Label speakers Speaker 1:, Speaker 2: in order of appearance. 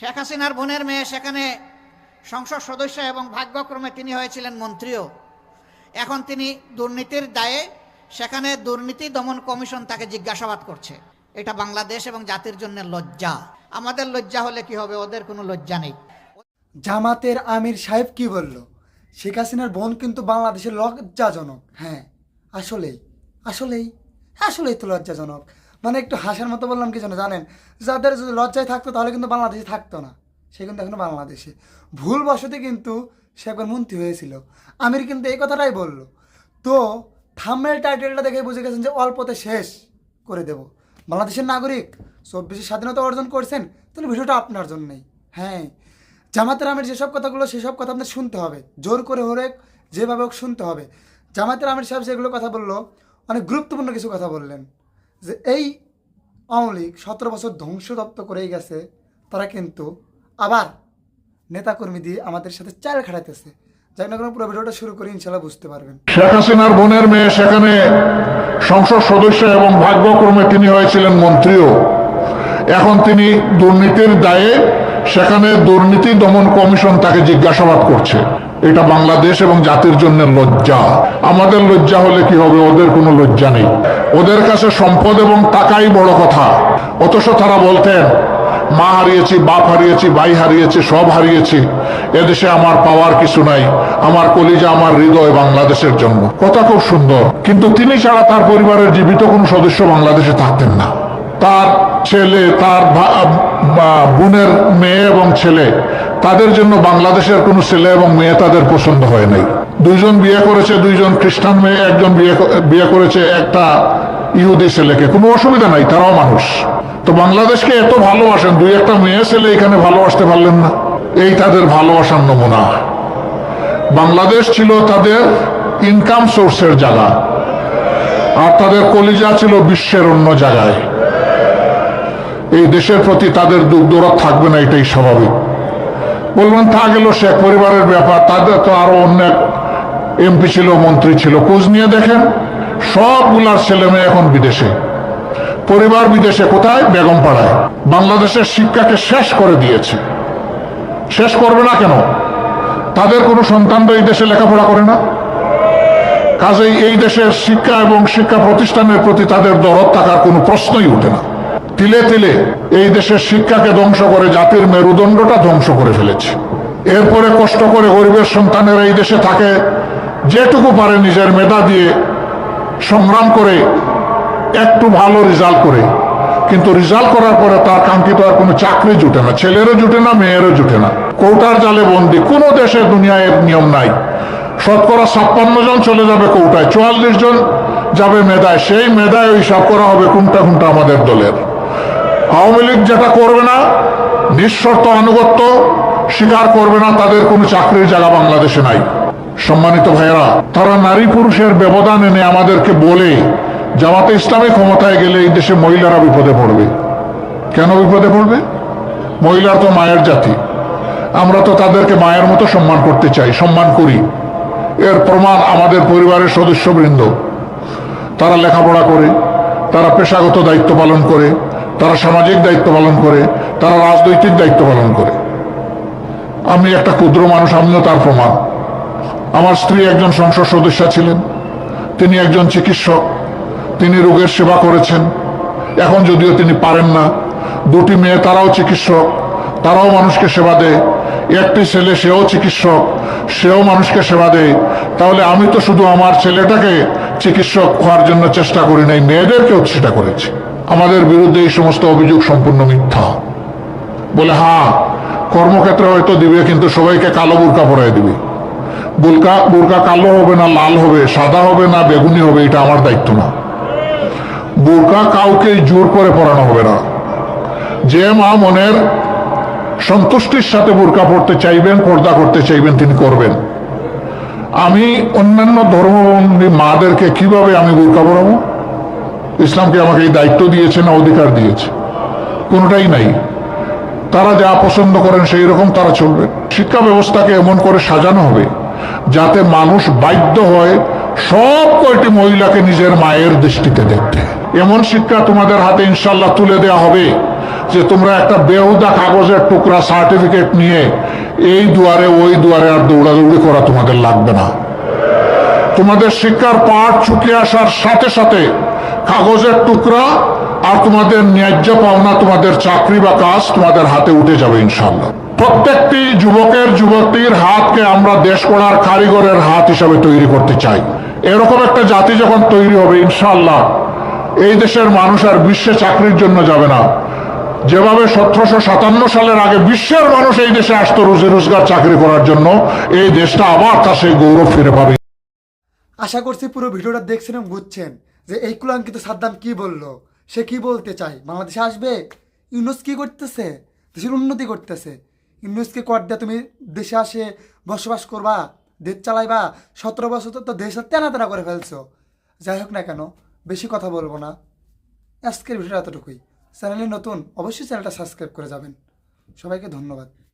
Speaker 1: শেখ হাসিনার বোনের মেয়ে, সেখানে সংসদ সদস্য এবং ভাগ্যক্রমে তিনি হয়েছিলেন মন্ত্রীও। এখন তিনি দুর্নীতির দায়ে সেখানে দুর্নীতি দমন কমিশন তাকে জিজ্ঞাসাবাদ করছে। এটা বাংলাদেশ এবং জাতির জন্য লজ্জা। আমাদের লজ্জা হলে কি হবে? ওদের কোনো লজ্জা নেই।
Speaker 2: জামাতের আমির সাহেব কি বলল? শেখ হাসিনার বোন কিন্তু বাংলাদেশের লজ্জাজনক। হ্যাঁ আসলেই আসলেই আসলেই তো লজ্জাজনক। মানে একটু হাসার মতো বললাম কি জন্য জানেন? যাদের যদি লজ্জায় থাকতো তাহলে কিন্তু বাংলাদেশে থাকতো না। সে কিন্তু এখনও বাংলাদেশে। ভুল বশতে কিন্তু সে একবার মন্ত্রী হয়েছিল। আমির কিন্তু এই কথাটাই বলল। তো থামের টাইটেলটা দেখে বুঝে গেছেন যে অল্পতে শেষ করে দেব। বাংলাদেশের নাগরিক, চব্বিশে স্বাধীনতা অর্জন করছেন, তাহলে ভিডিওটা আপনার জন্যই। হ্যাঁ জামাতের আমির যেসব কথাগুলো, সেসব কথা আপনার শুনতে হবে। জোর করে হলে যেভাবে হোক শুনতে হবে। জামাতের আমির সাহেব যেগুলো কথা বলল, অনেক গুরুত্বপূর্ণ কিছু কথা বললেন। যে এই আওয়ামী লীগ সতেরো বছর ধ্বংসদপ্ত করেই গেছে, তারা কিন্তু আবার নেতাকর্মী দিয়ে আমাদের সাথে চাল খাটাইতেছে। যাই না পুরো ভিডিওটা শুরু করে ইনশাল্লাহ বুঝতে পারবেন।
Speaker 3: শেখ হাসিনার বোনের মেয়ে সেখানে সংসদ সদস্য এবং ভাগ্যক্রমে তিনি হয়েছিলেন মন্ত্রীও। এখন তিনি দুর্নীতির দায়ে সেখানে দুর্নীতি দমন কমিশন তাকে জিজ্ঞাসাবাদ করছে। এটা বাংলাদেশ এবং জাতির জন্য লজ্জা। আমাদের লজ্জা হলে কি হবে? ওদের কোনো লজ্জা নেই। ওদের কাছে সম্পদ এবং টাকাই বড় কথা। অথচ তারা বলতেন, মা হারিয়েছি, বাপ হারিয়েছি, ভাই হারিয়েছি, সব হারিয়েছি। এদেশে আমার পাওয়ার কিছু নাই। আমার কলিজা, আমার হৃদয় বাংলাদেশের জন্য। কথা খুব সুন্দর। কিন্তু তিনি ছাড়া তার পরিবারের জীবিত কোনো সদস্য বাংলাদেশে থাকতেন না। তার ছেলে, তার বোনের মেয়ে এবং ছেলে, তাদের জন্য বাংলাদেশের কোনো ছেলে এবং মেয়ে তাদের পছন্দ হয় নাই। দুইজন বিয়ে করেছে, দুইজন খ্রিস্টান মেয়ে, একজন বিয়ে বিয়ে করেছে একটা ইহুদি ছেলেকে। কোনো অসুবিধা নাই, তারাও মানুষ। তো বাংলাদেশকে এত ভালোবাসেন, দুই একটা মেয়ে ছেলে এখানে ভালোবাসতে পারলেন না। এই তাদের ভালোবাসার নমুনা। বাংলাদেশ ছিল তাদের ইনকাম সোর্সের জায়গা, আর তাদের কলিজা ছিল বিশ্বের অন্য জায়গায়। এই দেশের প্রতি তাদের দুঃখ দৌড়াত থাকবে না, এটাই স্বাভাবিক। বলবেন, তা গেল শেখ পরিবারের ব্যাপার, তাদের তো আরও অনেক এমপি ছিল, মন্ত্রী ছিল, খোঁজ নিয়ে দেখেন সবগুলার ছেলে মেয়ে এখন বিদেশে। পরিবার বিদেশে কোথায়? বেগম পাড়ায় বাংলাদেশের শিক্ষাকে শেষ করে দিয়েছে। শেষ করবে না কেন? তাদের কোনো সন্তানরা এই দেশে লেখাপড়া করে না। কাজেই এই দেশের শিক্ষা এবং শিক্ষা প্রতিষ্ঠানের প্রতি তাদের দরদ থাকার কোনো প্রশ্নই ওঠে না। তিলে তিলে এই দেশের শিক্ষাকে ধ্বংস করে জাতির মেরুদণ্ডটা ধ্বংস করে ফেলেছে। এরপরে কষ্ট করে গরিবের সন্তানেরা এই দেশে থাকে, যেটুকু পারে নিজের মেধা দিয়ে সংগ্রাম করে, একটু ভালো রেজাল্ট করে। কিন্তু রেজাল্ট করার পরে তার কাঙ্ক্ষিত আর কোনো চাকরি জুটে না, ছেলেরও জুটে না, মেয়েরও জুটে না। কৌটার জালে বন্দি, কোনো দেশে দুনিয়ায় নিয়ম নাই। শতকরা ছাপ্পান্ন জন চলে যাবে কৌটায়, চুয়াল্লিশ জন যাবে মেধায়, সেই মেধায় হিসাব করা হবে কোনটা কোনটা আমাদের দলের। আওয়ামী লীগ যেটা করবে না, নিঃশর্ত আনুগত্য স্বীকার করবে না, তাদের কোনো চাকরির জায়গা বাংলাদেশে নাই। সম্মানিত ভাইয়েরা, তারা নারী পুরুষের ব্যবধান এনে আমাদেরকে বলে জামাতে ইসলামী ক্ষমতায় গেলে এই দেশে মহিলারা বিপদে পড়বে। কেন বিপদে পড়বে? মহিলার তো মায়ের জাতি। আমরা তো তাদেরকে মায়ের মতো সম্মান করতে চাই, সম্মান করি। এর প্রমাণ আমাদের পরিবারের সদস্যবৃন্দ। তারা লেখাপড়া করে, তারা পেশাগত দায়িত্ব পালন করে তারা সামাজিক দায়িত্ব পালন করে, তারা রাজনৈতিক দায়িত্ব পালন করে। আমি একটা ক্ষুদ্র মানুষ, আমিও তার প্রমাণ। আমার স্ত্রী একজন সংসদ সদস্য ছিলেন, তিনি একজন চিকিৎসক, তিনি রোগের সেবা করেছেন। এখন যদিও তিনি পারেন না, দুটি মেয়ে তারাও চিকিৎসক, তারাও মানুষকে সেবা দেয়। একটি ছেলে, সেও চিকিৎসক, সেও মানুষকে সেবা দেয়। তাহলে আমি তো শুধু আমার ছেলেটাকে চিকিৎসক হওয়ার জন্য চেষ্টা করি নাই, মেয়েদেরকেও সেটা করেছি। আমাদের বিরুদ্ধে এই সমস্ত অভিযোগ সম্পূর্ণ মিথ্যা। বলে হ্যাঁ কর্মক্ষেত্রে হয়তো দিবে, কিন্তু সবাইকে কালো বুরকা পরাই দিবে। বুলকা বুরকা কালো হবে না লাল হবে, সাদা হবে না বেগুনি হবে, এটা আমার দায়িত্ব না। বোরকা কাউকে জোর করে পরানো হবে না। যে মা মনের সন্তুষ্টির সাথে বোরকা পড়তে চাইবেন, পর্দা করতে চাইবেন, তিনি করবেন। আমি অন্যান্য ধর্মবন্দী মাদেরকে কীভাবে আমি বোরকা পরাবো? ইসলামকে আমাকে এই দায়িত্ব দিয়েছে না অধিকার দিয়েছে। কোনোটাই নাই। তারা যা পছন্দ করেন সেই রকম তারা চলবে। শিক্ষা ব্যবস্থাকে এমন করে সাজানো হবে যাতে মানুষ বাধ্য হয় সব কয়টি মহিলাকে নিজের মায়ের দৃষ্টিতে দেখতে। এমন শিক্ষা তোমাদের হাতে ইনশাল্লাহ তুলে দেওয়া হবে যে তোমরা একটা বেহুদা কাগজের টুকরা সার্টিফিকেট নিয়ে এই দুয়ারে, ওই দুয়ারে আর দৌড়াদৌড়ি করা তোমাদের লাগবে না। তোমাদের শিক্ষার পাঠ ছুটে আসার সাথে সাথে কাগজের টুকরা আর তোমাদের ন্যায্য পাওনা তোমাদের চাকরি বা কাজ তোমাদের হাতে উঠে যাবে ইনশাল্লাহ প্রত্যেকটি যুবকের, যুবতীর হাতকে আমরা দেশ গড়ার কারিগরের হাত হিসাবে তৈরি করতে চাই। এরকম একটা জাতি যখন তৈরি হবে ইনশাল্লাহ এই দেশের মানুষ আর বিশ্বে চাকরির জন্য যাবে না। যেভাবে সতেরোশো সাতান্ন সালের আগে বিশ্বের মানুষ এই দেশে আসতো রুজি রোজগার চাকরি করার জন্য, এই দেশটা আবার তার সেই গৌরব ফিরে পাবে।
Speaker 2: আশা করছি পুরো ভিডিওটা দেখছেন বুঝছেন। যে এই কুলাঙ্কিত সাদ্দাম কি বলল? সে কি বলতে চায়? বাংলাদেশে আসবে? ইউনুস কি করতেছে? দেশের উন্নতি করতেছে। ইউনুসকে কর দিয়ে তুমি দেশে আসে বসবাস করবা, দেশ চালাইবা, সতেরো বছর তো দেশ তেনা তেনা করে ফেলছো। যাই হোক না কেন, বেশি কথা বলব না। আজকের ভিডিওটা এতটুকুই। চ্যানেলে নতুন, অবশ্যই চ্যানেলটা সাবস্ক্রাইব করে যাবেন। সবাইকে ধন্যবাদ।